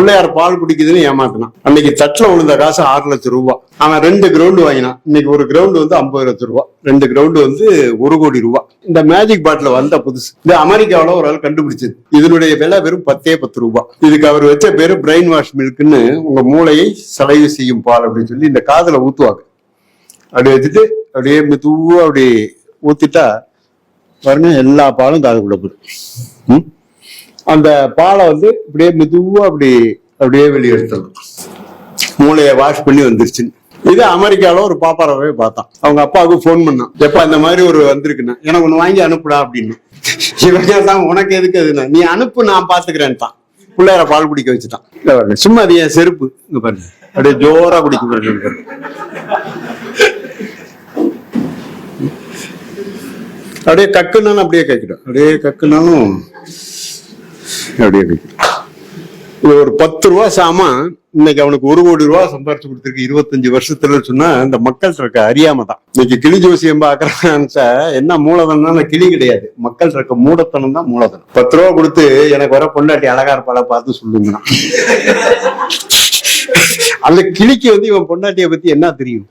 பிள்ளையார் பால் குடிக்குதுன்னு ஏமாத்தினான். அன்னைக்கு தட்டுல விழுந்த காசு ஆறு லட்சம் ரூபாய் அவன் ரெண்டு கிரவுண்டு வாங்கினான். இன்னைக்கு ஒரு கிரவுண்டு வந்து ஐம்பது லட்சம் ரூபாய் ரெண்டு கிரவுண்டு வந்து ஒரு கோடி ரூபா. இந்த மேஜிக் பாட்டில் வந்த புதுசு. இந்த அமெரிக்காவுல ஒரு ஆள் கண்டுபிடிச்சது. இதனுடைய விலை வெறும் பத்தே பத்து ரூபாய் இதுக்கு அவர் வச்ச பேரு பிரெயின் வாஷ் மில்க்குன்னு உங்க மூளையை சலைவு செய்யும் பால் அப்படின்னு சொல்லி இந்த காதுல ஊத்துவாங்க. அப்படி வச்சுட்டு அப்படியே மெதுவா அப்படி ஊத்திட்டா பாருங்க எல்லா பாலும் காதுக்குள்ள போயிடும். ம்? அந்த பாலை வந்து இப்படியே மெதுவா அப்படி அப்படியே வெளியே மூளையை வாஷ் பண்ணி வந்துருச்சுன்னு இது அமெரிக்கால ஒரு பாப்பாரவே பார்த்தான். அவங்க அப்பாவுக்கு ஃபோன் பண்ணான். எப்ப இந்த மாதிரி ஒரு வந்திருக்குன்னா எனக்கு ஒண்ணு வாங்கி அனுப்புடா அப்படின்னு. தான் உனக்கு எதுக்கு அதுன்னா? நீ அனுப்பு நான் பாத்துக்கிறேன் தான் பிள்ளையார பால் குடிக்க வச்சுட்டான். சும்மா அது என் செருப்பு. இங்க பாருங்க. அப்படியே ஜோரா குடிக்க பாருங்க அப்படியே கக்குனாலும் அப்படியே கேட்கிடும் அப்படியே கக்குனாலும் அப்படியே இது ஒரு பத்து ரூபா சாமான் இன்னைக்கு அவனுக்கு ஒரு கோடி ரூபா சம்பாரிச்சு கொடுத்துருக்கு இருபத்தஞ்சு வருஷத்துல சொன்னா இந்த மக்கள் இருக்க அறியாம தான். இன்னைக்கு கிளி ஜோசியம் பாக்குறான்னு என்ன மூலதனம்னா கிளி கிடையாது. மக்கள் இருக்க மூடத்தனம் தான் மூலதனம். பத்து ரூபா கொடுத்து எனக்கு வர பொண்டாட்டி அழகா இருப்பாள பார்த்து சொல்லுங்க அந்த கிளிக்கு வந்து இவன் பொண்டாட்டிய பத்தி என்ன தெரியும்?